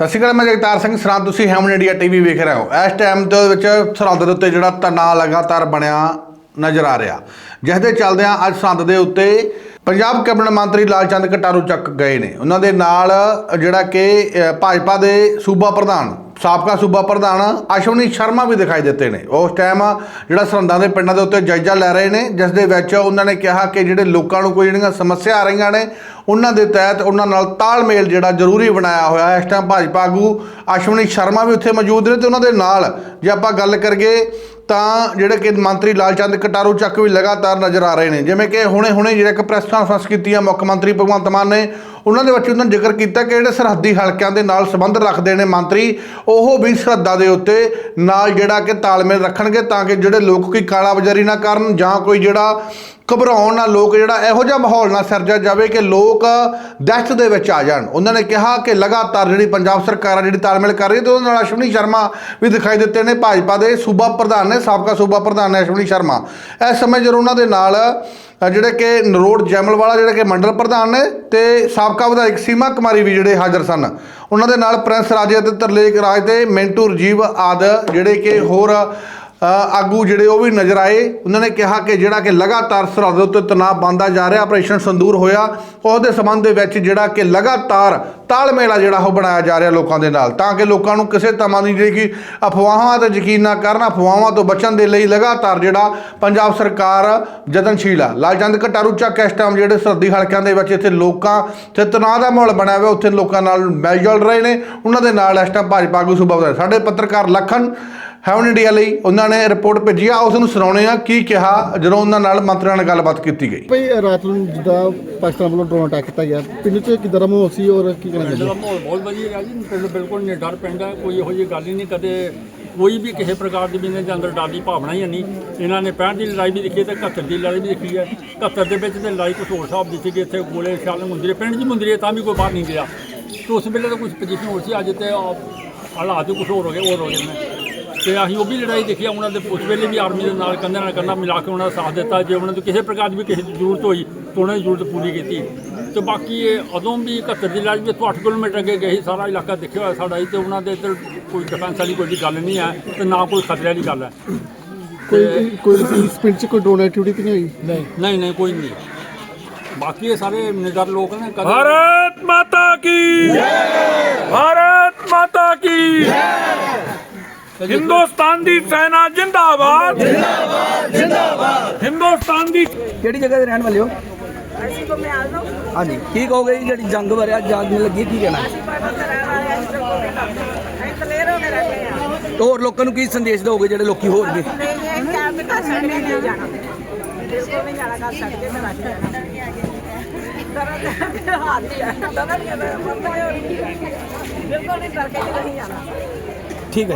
ਸਤਿ ਸ਼੍ਰੀ ਅਕਾਲ, ਮੈਂ ਜਗਤਾਰ ਸਿੰਘ ਸਰਾਂ ਤੁਸੀਂ ਹੈਮਨ ਇੰਡੀਆ ਟੀਵੀ ਵੇਖ ਰਹੇ ਹੋ। ਇਸ ਟਾਈਮ ਦੇ ਵਿੱਚ ਸਰਹੱਦ ਦੇ ਉੱਤੇ ਜਿਹੜਾ ਤਣਾਅ ਲਗਾਤਾਰ ਬਣਿਆ ਨਜ਼ਰ ਆ ਰਿਹਾ। ਜਿਸ ਦੇ ਚੱਲਦਿਆਂ ਅੱਜ ਸਰਹੱਦ ਦੇ ਉੱਤੇ ਪੰਜਾਬ ਕੈਬਨਿਟ ਮੰਤਰੀ ਲਾਲਚੰਦ ਕਟਾਰੂ ਚੱਕ ਗਏ ਨੇ। ਉਹਨਾਂ ਦੇ ਨਾਲ ਜਿਹੜਾ ਕਿ ਭਾਜਪਾ ਦੇ ਸੂਬਾ ਪ੍ਰਧਾਨ ਸਾਬਕਾ ਸੂਬਾ ਪ੍ਰਧਾਨ ਅਸ਼ਵਨੀ ਸ਼ਰਮਾ ਵੀ ਦਿਖਾਈ ਦਿੱਤੇ ਨੇ। ਉਸ ਟਾਈਮ ਜਿਹੜਾ ਸਰਹੰਦਾਂ ਦੇ ਪਿੰਡਾਂ ਦੇ ਉੱਤੇ ਜਾਇਜ਼ਾ ਲੈ ਰਹੇ ਨੇ, ਜਿਸ ਦੇ ਵਿੱਚ ਉਹਨਾਂ ਨੇ ਕਿਹਾ ਕਿ ਜਿਹੜੇ ਲੋਕਾਂ ਨੂੰ ਕੋਈ ਜਿਹੜੀਆਂ ਸਮੱਸਿਆ ਆ ਰਹੀਆਂ ਨੇ, ਉਹਨਾਂ ਦੇ ਤਹਿਤ ਉਹਨਾਂ ਨਾਲ ਤਾਲਮੇਲ ਜਿਹੜਾ ਜ਼ਰੂਰੀ ਬਣਾਇਆ ਹੋਇਆ। ਹੈ ਇਸ ਟਾਈਮ ਭਾਜਪਾ ਆਗੂ ਅਸ਼ਵਨੀ ਸ਼ਰਮਾ ਵੀ ਉੱਥੇ ਮੌਜੂਦ ਨੇ ਤੇ ਉਹਨਾਂ ਦੇ ਨਾਲ ਜੇ ਆਪਾਂ ਗੱਲ ਕਰੀਏ ਤਾਂ ਜਿਹੜੇ ਕਿ ਮੰਤਰੀ ਲਾਲਚੰਦ ਕਟਾਰੂ ਚੱਕ ਵੀ ਲਗਾਤਾਰ ਨਜ਼ਰ ਆ ਰਹੇ ਨੇ। ਜਿਵੇਂ ਕਿ ਹੁਣੇ ਹੁਣੇ ਜਿਹੜਾ ਇੱਕ ਪ੍ਰੈਸ ਕਾਨਫਰੰਸ ਕੀਤੀ ਹੈ ਮੁੱਖ ਮੰਤਰੀ ਭਗਵੰਤ ਮਾਨ ਨੇ, ਉਹਨਾਂ ਦੇ ਵਿੱਚ ਉਹਨਾਂ ਨੇ ਜ਼ਿਕਰ ਕੀਤਾ ਕਿ ਜਿਹੜੇ ਸਰਹੱਦੀ ਹਲਕਿਆਂ ਦੇ ਨਾਲ ਸੰਬੰਧ ਰੱਖਦੇ ਨੇ ਮੰਤਰੀ ਉਹ ਵੀ ਸਰਹੱਦਾਂ ਦੇ ਉੱਤੇ ਨਾਲ ਜਿਹੜਾ ਕਿ ਤਾਲਮੇਲ ਰੱਖਣਗੇ ਤਾਂ ਕਿ ਜਿਹੜੇ ਲੋਕ ਕੋਈ ਕਾਲਾ ਬਾਜ਼ਾਰੀ ਨਾ ਕਰਨ ਜਾਂ ਕੋਈ ਜਿਹੜਾ ਘਬਰਾਉਣ ਨਾਲ ਲੋਕ ਜਿਹੜਾ ਇਹੋ ਜਿਹਾ ਮਾਹੌਲ ਨਾ ਸਿਰਜਿਆ ਜਾਵੇ ਕਿ ਲੋਕ ਦਹਿਸ਼ਤ ਦੇ ਵਿੱਚ ਆ ਜਾਣ। ਉਹਨਾਂ ਨੇ ਕਿਹਾ ਕਿ ਲਗਾਤਾਰ ਜਿਹੜੀ ਪੰਜਾਬ ਸਰਕਾਰ ਆ ਜਿਹੜੀ ਤਾਲਮੇਲ ਕਰ ਰਹੀ ਹੈ ਤੇ ਉਹਦੇ ਨਾਲ ਅਸ਼ਵਨੀ ਸ਼ਰਮਾ ਵੀ ਦਿਖਾਈ ਦਿੱਤੇ ਨੇ। ਭਾਜਪਾ ਦੇ ਸੂਬਾ ਪ੍ਰਧਾਨ ਨੇ, ਸਾਬਕਾ ਸੂਬਾ ਪ੍ਰਧਾਨ ਨੇ ਅਸ਼ਵਨੀ ਸ਼ਰਮਾ। ਇਸ ਸਮੇਂ ਜਦੋਂ ਉਹਨਾਂ ਦੇ ਨਾਲ ਜਿਹੜੇ ਕਿ ਨਰੋੜ ਜੈਮਲਵਾਲਾ, ਜਿਹੜੇ ਕਿ ਮੰਡਲ ਪ੍ਰਧਾਨ ਨੇ ਤੇ ਸਾਬਕਾ ਵਿਧਾਇਕ ਸੀਮਾ ਕੁਮਾਰੀ ਵੀ ਜਿਹੜੇ ਹਾਜ਼ਰ ਸਨ, ਉਹਨਾਂ ਦੇ ਨਾਲ ਪ੍ਰਿੰਸ ਰਾਜੇ ਅਤੇ ਤਰਲੇਕ ਰਾਜ ਤੇ ਮਿੰਟੂ ਰਜੀਵ ਆਦ ਜਿਹੜੇ ਕਿ ਹੋਰ ਆਗੂ ਜਿਹੜੇ ਉਹ ਵੀ ਨਜ਼ਰ ਆਏ। ਉਹਨਾਂ ਨੇ ਕਿਹਾ ਕਿ ਜਿਹੜਾ ਕਿ ਲਗਾਤਾਰ ਸਰਹੱਦ ਦੇ ਉੱਤੇ ਤਣਾਅ ਬੰਦਾ ਜਾ ਰਿਹਾ, ਆਪਰੇਸ਼ਨ ਸੰਦੂਰ ਹੋਇਆ। ਉਸ ਦੇ ਸੰਬੰਧ ਦੇ ਵਿੱਚ ਜਿਹੜਾ ਕਿ ਲਗਾਤਾਰ ਤਾਲਮੇਲ ਆ ਜਿਹੜਾ ਉਹ ਬਣਾਇਆ ਜਾ ਰਿਹਾ ਲੋਕਾਂ ਦੇ ਨਾਲ। ਤਾਂ ਕਿ ਲੋਕਾਂ ਨੂੰ ਕਿਸੇ ਤਰ੍ਹਾਂ ਦੀ ਜਿਹੜੀ ਕਿ ਅਫਵਾਹਾਂ ਤੇ ਯਕੀਨ ਨਾ ਕਰਨ, ਅਫਵਾਹਾਂ ਤੋਂ ਬਚਣ ਦੇ ਲਈ ਲਗਾਤਾਰ ਜਿਹੜਾ ਪੰਜਾਬ ਸਰਕਾਰ ਯਤਨਸ਼ੀਲ ਆ। ਲਾਲਚੰਦ ਕਟਾਰੂ ਚੱਕ ਇਸ ਟਾਈਮ ਜਿਹੜੇ ਸਰਦੀ ਹਲਕਿਆਂ ਦੇ ਵਿੱਚ ਇੱਥੇ ਲੋਕਾਂ ਤੇ ਤਣਾਅ ਦਾ ਮਾਹੌਲ ਬਣਿਆ ਹੋਇਆ, ਉੱਥੇ ਲੋਕਾਂ ਨਾਲ ਮਿਲ ਜੁਲ ਰਹੇ ਨੇ। ਉਹਨਾਂ ਦੇ ਨਾਲ ਇਸ ਟਾਈਮ ਭਾਜਪਾ ਆਗੂ ਸੂਬਾ ਸਾਡੇ ਪੱਤਰਕਾਰ ਲਖਨ ਹੈਵਨ ਇੰਡੀਆ ਲਈ ਉਹਨਾਂ ਨੇ ਰਿਪੋਰਟ ਭੇਜੀ ਆ ਉਸ ਨੂੰ ਸੁਣਾਉਣੇ ਆ ਕੀ ਕਿਹਾ ਜਦੋਂ ਉਹਨਾਂ ਨਾਲ ਮੰਤਰੀਆਂ ਨਾਲ ਗੱਲਬਾਤ ਕੀਤੀ ਗਈ। ਭਈ ਰਾਤ ਨੂੰ ਜਿੱਦਾਂ ਪਾਕਿਸਤਾਨ ਵੱਲੋਂ ਡਰੋਨ ਅਟੈਕ ਕੀਤਾ ਗਿਆ ਪਿੰਡ 'ਚ ਕਿੱਦਾਂ ਦਾ ਮਾਹੌਲ ਸੀ ਔਰ ਕੀ ਕਹਿਣਾ ਦਾ ਚਾਹੁੰਦੇ ਮਾਹੌਲ? ਬਹੁਤ ਵਧੀਆ ਹੈ ਜੀ ਪਿੰਡ ਬਿਲਕੁਲ ਨਿਡਰ ਪਿੰਡ ਹੈ ਕੋਈ ਇਹੋ ਜਿਹੀ ਗੱਲ ਹੀ ਨਹੀਂ ਕਦੇ ਕੋਈ ਵੀ ਕਿਸੇ ਪ੍ਰਕਾਰ ਦੀ ਵੀ ਇਹਨਾਂ ਦੇ ਅੰਦਰ ਡਰ ਦੀ ਭਾਵਨਾ ਹੀ ਨਹੀਂ। ਇਹਨਾਂ ਨੇ 65 ਦੀ ਲੜਾਈ ਵੀ ਦੇਖੀ ਹੈ ਤੇ 71 ਦੀ ਲੜਾਈ ਵੀ ਦੇਖੀ ਹੈ। 71 ਦੇ ਵਿੱਚ ਤੇ ਲੜਾਈ ਕੁਛ ਹੋਰ ਸਾਹਿਬ ਦੀ ਸੀ ਕਿ ਇੱਥੇ ਗੋਲੇ ਛਾਲ ਮੁੰਦਰੇ ਪਿੰਡ 'ਚ ਮੁੰਦਰੇ ਤਾਂ ਵੀ ਕੋਈ ਬਾਹਰ ਨਹੀਂ ਗਿਆ। ਤੇ ਉਸ ਵੇਲੇ ਤਾਂ ਕੁਝ ਪੋਜੀਸ਼ਨ ਹੋਰ ਸੀ ਅੱਜ ਤੇ ਹਾਲਾਤ ਕੁਛ ਹੋਰ ਹੋ ਗਏ ਹੋਰ ਹੋ ਗਏ ਨੇ। ਤੇ ਅਸੀਂ ਉਹ ਵੀ ਲੜਾਈ ਦੇਖੀ ਆ ਉਹਨਾਂ ਦੇ ਉਸ ਵੇਲੇ ਵੀ ਆਰਮੀ ਦੇ ਨਾਲ ਕੰਧੇ ਨਾਲ ਕੰਧਾ ਮਿਲਾ ਕੇ ਉਹਨਾਂ ਦਾ ਸਾਥ ਦਿੱਤਾ। ਜੇ ਉਹਨਾਂ ਨੂੰ ਕਿਸੇ ਪ੍ਰਕਾਰ ਦੀ ਵੀ ਕਿਸੇ ਦੀ ਜ਼ਰੂਰਤ ਹੋਈ ਤਾਂ ਉਹਨਾਂ ਦੀ ਜ਼ਰੂਰਤ ਪੂਰੀ ਕੀਤੀ। ਤੇ ਬਾਕੀ ਇਹ ਉਦੋਂ ਵੀ 71 ਦੀ ਲੜਾਈ ਵੀ 8 ਕਿਲੋਮੀਟਰ ਅੱਗੇ ਗਏ ਸਾਰਾ ਇਲਾਕਾ ਦੇਖਿਆ ਹੋਇਆ ਸਾਡਾ ਤੇ ਉਹਨਾਂ ਦੇ ਇੱਧਰ ਕੋਈ ਡਿਫੈਂਸ ਵਾਲੀ ਕੋਈ ਗੱਲ ਨਹੀਂ ਹੈ ਤੇ ਨਾ ਕੋਈ ਖਤਰੇ ਵਾਲੀ ਗੱਲ ਹੈ। ਕੋਈ ਕੋਈ ਇਸ 'ਚ ਕੋਈ ਡੋਨ ਐਕਟੀਵਿਟੀ ਨਹੀਂ ਹੋਈ? ਨਹੀਂ। ਨਹੀਂ ਨਹੀਂ ਕੋਈ ਨਹੀਂ। ਬਾਕੀ ਇਹ ਸਾਰੇ ਨਿਡਰ ਲੋਕ ਨੇ ਕਦੇ ਭਾਰਤ ਮਾਤਾ ਕੀ ਜੈ! ਭਾਰਤ ਮਾਤਾ ਕੀ ਜੈ! ਹਿੰਦੁਸਤਾਨ ਦੀ ਸੈਨਾ ਜਿੰਦਾਬਾਦ। ਜਿੰਦਾਬਾਦ ਜਿੰਦਾਬਾਦ। ਹਿੰਦੁਸਤਾਨ ਦੀ ਕਿਹੜੀ ਜਗ੍ਹਾ ਦੇ ਰਹਿਣ ਵਾਲੇ ਹੋ? ਅਸੀਂ ਗੁਮਿਆਲ ਨੂੰ ਹਾਂਜੀ ਕੀ ਕਹੋਗੇ ਜੀ ਜਿਹੜੀ ਜੰਗ ਵਰਿਆ ਜੰਗ ਲੱਗੀ ਕੀ ਕਹਿਣਾ? ਹੋਰ ਲੋਕਾਂ ਨੂੰ ਕੀ ਸੰਦੇਸ਼ ਦਿਓਗੇ ਜਿਹੜੇ ਲੋਕੀ ਹੋਣਗੇ ਨਹੀਂ ਇਹ ਹੈ ਦਰਦ ਕਹਿੰਦਾ ਠੀਕ